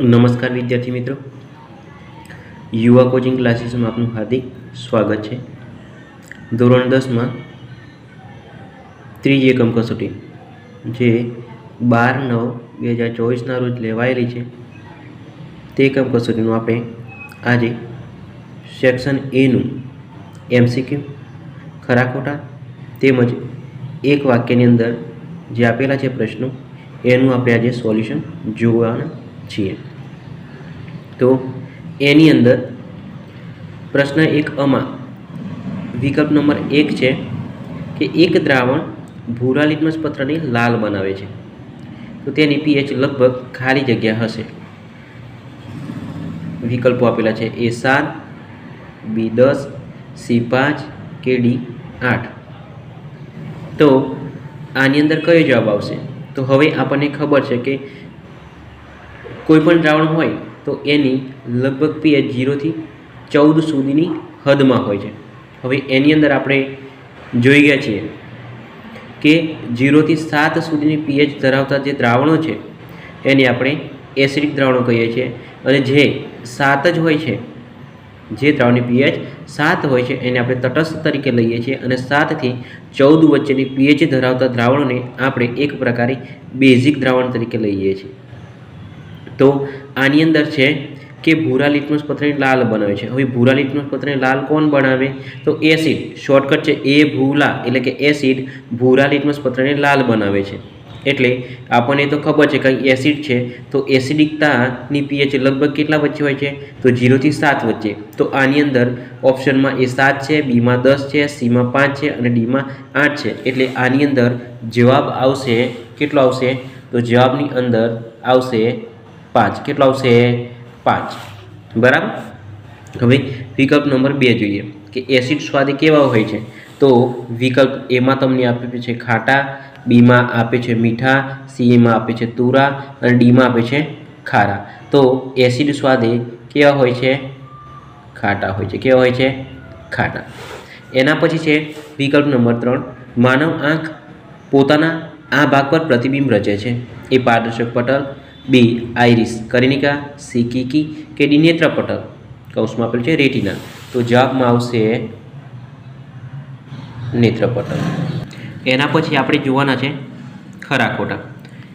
નમસ્કાર વિદ્યાર્થી મિત્રો. યુવા કોચિંગ ક્લાસીસમાં આપનું હાર્દિક સ્વાગત છે. ધોરણ દસમાં ત્રીજી એકમ કસોટી, જે બાર નવ બે હજાર ચોવીસના રોજ લેવાયેલી છે. તે એકમ કસોટીનું આપણે આજે સેક્શન એનું એમસીક્યુ ખરા ખોટા તેમજ એક વાક્યની અંદર જે આપેલા છે પ્રશ્નો, એનું આપણે આજે સોલ્યુશન જોવાના છીએ. તો એની અંદર પ્રશ્ન એક અમાં વિકલ્પ નંબર એક છે કે એક દ્રાવણ ભૂરા લિટમસ પત્રને લાલ બનાવે છે. તો તેની પીએચ લગભગ ખાલી જગ્યા હશે. વિકલ્પો આપેલા છે એ સાત, બી દસ, સી પાંચ, કે ડી આઠ. તો આની અંદર કયો જવાબ આવશે? તો હવે આપણને ખબર છે કે કોઈ પણ દ્રાવણ હોય તો એની લગભગ પીએચ ઝીરોથી ચૌદ સુધીની હદમાં હોય છે. હવે એની અંદર આપણે જોઈ ગયા છીએ કે જીરોથી સાત સુધીની પીએચ ધરાવતા જે દ્રાવણો છે, એને આપણે એસિડિક દ્રાવણો કહીએ છીએ. અને જે સાત જ હોય છે, જે દ્રાવણની પીએચ સાત હોય છે, એને આપણે તટસ્થ તરીકે લઈએ છીએ અને સાતથી ચૌદ વચ્ચેની પીએચ ધરાવતા દ્રાવણોને આપણે એક પ્રકારે બેઝિક દ્રાવણ તરીકે લઈએ છીએ. તો આની અંદર છે કે ભૂરા લિટમસ પત્રને લાલ બનાવે છે. હવે ભૂરા લિટમસ પત્રને લાલ કોણ બનાવે? તો એસિડ શોર્ટકટ છે એ ભૂલા, એટલે કે એસિડ ભૂરા લિટમસ પત્રને લાલ બનાવે છે. એટલે આપણને તો ખબર છે કે એસિડ છે, તો એસિડિકતાની પીએચ લગભગ કેટલા વચ્ચે હોય છે? તો જીરોથી સાત વચ્ચે. તો આની અંદર ઓપ્શનમાં એ સાત છે, બીમાં દસ છે, સીમાં પાંચ છે અને ડીમાં આઠ છે. એટલે આની અંદર જવાબ આવશે, કેટલો આવશે? તો જવાબની અંદર આવશે પાંચ. કેટલો આવશે? પાંચ. બરાબર? હવે વિકલ્પ નંબર બે જોઈએ કે એસિડ સ્વાદ કેવા હોય છે. તો વિકલ્પ એમાં તમને આપે છે ખાટા બીમાં આપે છે મીઠા સીમાં આપે છે તુરા અને ડીમાં આપે છે ખારા. તો એસિડ સ્વાદે કેવા હોય છે? ખાટા હોય છે. કેવા હોય છે? ખાટા. એના પછી છે વિકલ્પ નંબર ત્રણ. માનવ આંખ પોતાના આ ભાગ પર પ્રતિબિંબ રચે છે. એ પારદર્શક પટલ બી આઈરિસ કરિનિકા સી કીકી કે ડી નેત્રપટલ? કૌશમાં આપેલું છે રેટિના. તો જવાબમાં આવશે નેત્રપટલ. એના પછી આપણે જોવાના છે ખરા ખોટા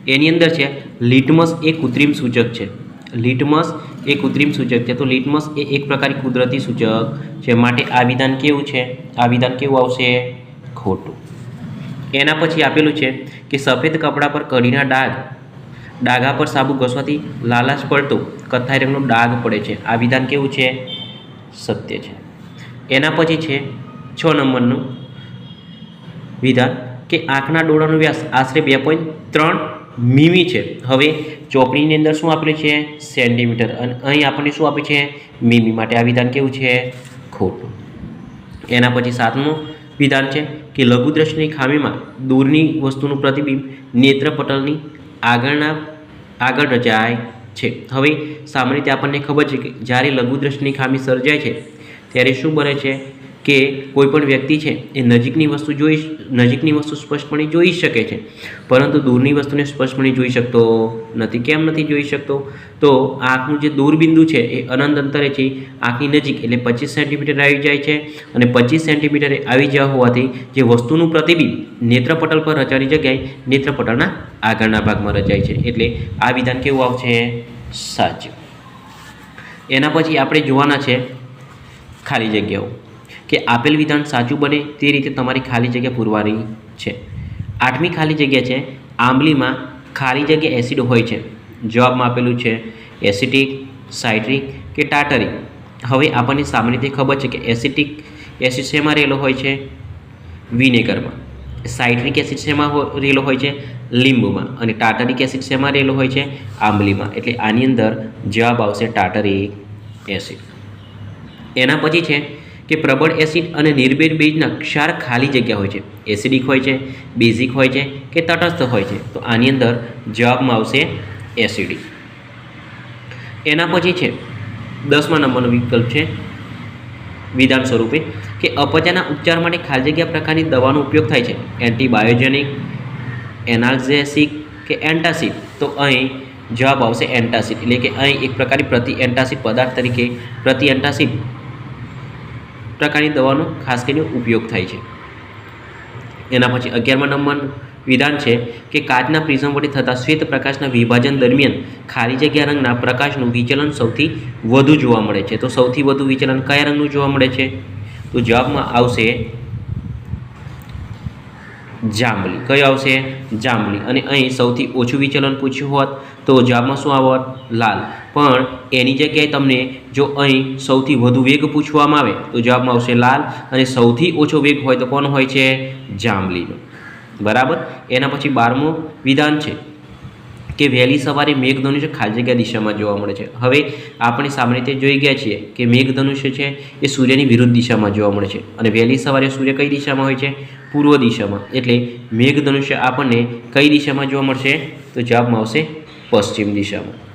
એની અંદર છે, લિટમસ એ કૃત્રિમ સૂચક છે. લિટમસ એ કૃત્રિમ સૂચક છે. તો લિટમસ એ એક પ્રકારની કુદરતી સૂચક છે. માટે આ વિધાન કેવું છે? આ વિધાન કેવું આવશે? ખોટું. એના પછી આપેલું છે કે સફેદ કપડા પર કઢીના ડાઘ ડાઘા પર સાબુ ઘસવાથી લાલાશ પડતો કથ્થાઈ રંગનો ડાઘ પડે છે. આ વિધાન કેવું છે? સત્ય છે. એના પછી છે છ નંબરનું વિધાન કે આંખના ડોળાનો વ્યાસ આશરે બે પોઈન્ટ ત્રણ મીમી છે. હવે ચોપડીની અંદર શું આપેલું છે? સેન્ટીમીટર. અને અહીં આપણને શું આપ્યું છે? મીમી. માટે આ વિધાન કેવું છે? ખોટું. એના પછી સાતમું વિધાન છે કે લઘુદ્રષ્ટિની ખામીમાં દૂરની વસ્તુનું પ્રતિબિંબ નેત્રપટલની આગળના આગળ રચાય છે. હવે સામાન્ય રીતે આપણને ખબર છે કે જ્યારે લઘુદ્રષ્ટિની ખામી સર્જાય છે, ત્યારે શું બને છે? કે કોઈપણ વ્યક્તિ છે એ નજીકની વસ્તુ જોઈ નજીકની વસ્તુ સ્પષ્ટપણે જોઈ શકે છે. પરંતુ દૂરની વસ્તુને સ્પષ્ટપણે જોઈ શકતો નથી. કેમ નથી જોઈ શકતો? તો આંખનું જે દૂરબિંદુ છે એ અનંત અંતરે છે. આંખની નજીક એટલે પચીસ સેન્ટીમીટર આવી જાય છે અને પચીસ સેન્ટીમીટરે આવી જવા હોવાથી જે વસ્તુનું પ્રતિબિંબ નેત્રપટલ પર રચાની જગ્યાએ નેત્રપટલના આગળના ભાગમાં રચાય છે. એટલે આ વિધાન કેવું આવશે? સાચું. એના પછી આપણે જોવાના છે ખાલી જગ્યાઓ. કે આપેલ વિધાન સાચું બને તે રીતે તમારી ખાલી જગ્યા પૂરવાની છે. આઠમી ખાલી જગ્યા છે, આંબલીમાં ખાલી જગ્યા એસિડ હોય છે. જવાબમાં આપેલું છે એસિટિક સાઇટ્રિક કે ટાટરિક હવે આપણને સામાન્ય રીતે ખબર છે કે એસિટિક એસિડ શેમાં રહેલો હોય છે? વિનેગરમાં. સાઇટ્રિક એસિડ શેમાં રહેલો હોય છે? લીંબુમાં. અને ટાટરિક એસિડ શેમાં રહેલો હોય છે? આંબલીમાં. એટલે આની અંદર જવાબ આવશે ટાટરિક એસિડ એના પછી છે કે પ્રબળ એસિડ અને નિર્ભેદ બેઝના ક્ષાર ખાલી જગ્યા હોય છે. એસિડિક હોય છે, બેઝિક હોય છે કે તટસ્થ હોય છે. તો આની અંદર જવાબમાં આવશે એસિડિક. એના પછી છે, દસમા નંબરનો વિકલ્પ છે, વિધાન સ્વરૂપે કે અપચાના ઉપચાર માટે ખાલી જગ્યા પ્રકારની દવાનો ઉપયોગ થાય છે. એન્ટીબાયોજેનિક, એનાલ્જેસિક કે એન્ટાસિડ. તો અહીં જવાબ આવશે એન્ટાસિડ. એટલે કે અહીં એક પ્રકારની પ્રતિ એન્ટાસિડ પદાર્થ તરીકે પ્રતિ એન્ટાસિડ પ્રકારની દવાનો ખાસ કરીને ઉપયોગ થાય છે. એના પછી અગિયારમા નંબરનું વિધાન છે કે કાચના પ્રિઝમ વડે થતા શ્વેત પ્રકાશના વિભાજન દરમિયાન ખાલી જગ્યા રંગના પ્રકાશનું વિચલન સૌથી વધુ જોવા મળે છે. તો સૌથી વધુ વિચલન કયા રંગનું જોવા મળે છે? તો જવાબમાં આવશે જાંબલી. કયો આવશે? જાંબલી. અને અહીં સૌથી ઓછું વિચલન પૂછ્યું હોત તો જવાબમાં શું આવત? લાલ. પણ એની જગ્યાએ તમને જો અહીં સૌથી વધુ વેગ પૂછવામાં આવે, તો જવાબમાં આવશે લાલ અને સૌથી ઓછો વેગ હોય તો કોનો હોય છે? જાંબલીનો. બરાબર? એના પછી બારમું વિધાન છે કે વહેલી સવારે મેઘધનુષ્ય ખાલી જગ્યા દિશામાં જોવા મળે છે. હવે આપણે સામાન્ય રીતે જોઈ ગયા છીએ કે મેઘધનુષ્ય છે એ સૂર્યની વિરુદ્ધ દિશામાં જોવા મળે છે અને વહેલી સવારે સૂર્ય કઈ દિશામાં હોય છે? પૂર્વ દિશામાં. એટલે મેઘધનુષ્ય આપણને કઈ દિશામાં જોવા મળશે? તો જવાબમાં આવશે પશ્ચિમ દિશામાં.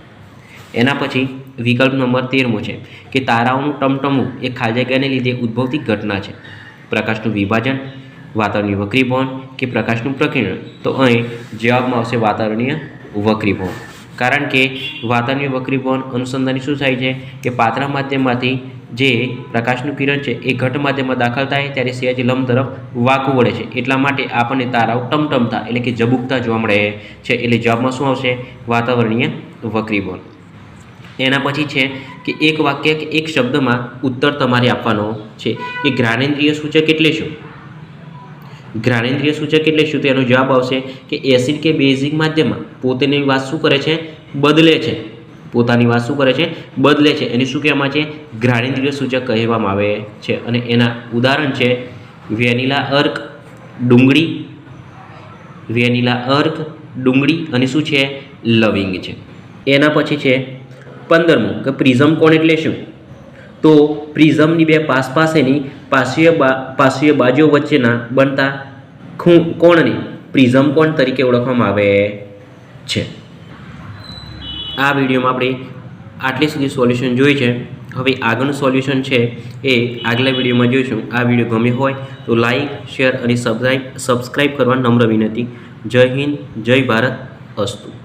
એના પછી વિકલ્પ નંબર તેરમો છે કે તારાઓનું ટમટમવું એ ખાલી જગ્યાને લીધે ઉદ્ભવતી ઘટના છે. પ્રકાશનું વિભાજન, વાતાવરણીય વક્રીભવન કે પ્રકાશનું પ્રકીર્ણ? તો અહીં જવાબમાં આવશે વાતાવરણીય વક્રીભવન. કારણ કે વાતાવરણીય વક્રીભવન અનુસંધાની શું થાય છે કે પાતળા માધ્યમમાંથી જે પ્રકાશનું કિરણ છે એ ઘટ માધ્યમમાં દાખલ થાય ત્યારે સહેજ લંબ તરફ વાકું વળે છે. એટલા માટે આપણને તારાઓ ટમટમતા એટલે કે ઝબુકતા જોવા મળે છે. એટલે જવાબમાં શું આવશે? વાતાવરણીય વક્રીભવન. એના પછી છે કે એક વાક્ય કે એક શબ્દમાં ઉત્તર તમારે આપવાનો છે. કે જ્ઞાનેન્દ્રિય સૂચક એટલે શું? જ્ઞાનેન્દ્રિય સૂચક એટલે શું? તેનો જવાબ આવશે કે એસિડ કે બેઝિક માધ્યમમાં પોતાની વાત શું કરે છે? બદલે છે. પોતાની વાત શું કરે છે? બદલે છે. એને શું કહેવામાં છે? જ્ઞાનેન્દ્રિય સૂચક કહેવામાં આવે છે. અને એના ઉદાહરણ છે વેનિલા અર્ક, ડુંગળી. વેનિલા અર્ક, ડુંગળી અને શું છે? લવિંગ છે. એના પછી છે પંદરમું, કે પ્રિઝમ કોણ એટલે શું? તો પ્રિઝમની બે પાસ પાસેની પાર્શ્વીય પાર્શ્વીય બાજુઓ વચ્ચેના બનતા ખૂ કોણને પ્રિઝમ કોણ તરીકે ઓળખવામાં આવે છે. આ વિડીયોમાં આપણે આટલી સુધી સોલ્યુશન જોઈ છે. હવે આગળનું સોલ્યુશન છે એ આગલા વિડીયોમાં જોઈશું. આ વીડિયો ગમે હોય તો લાઇક શેર અને સબસ્ક્રાઈબ સબસ્ક્રાઈબ કરવા નમ્ર વિનંતી. જય હિન્દ, જય ભારત, અસ્તુ.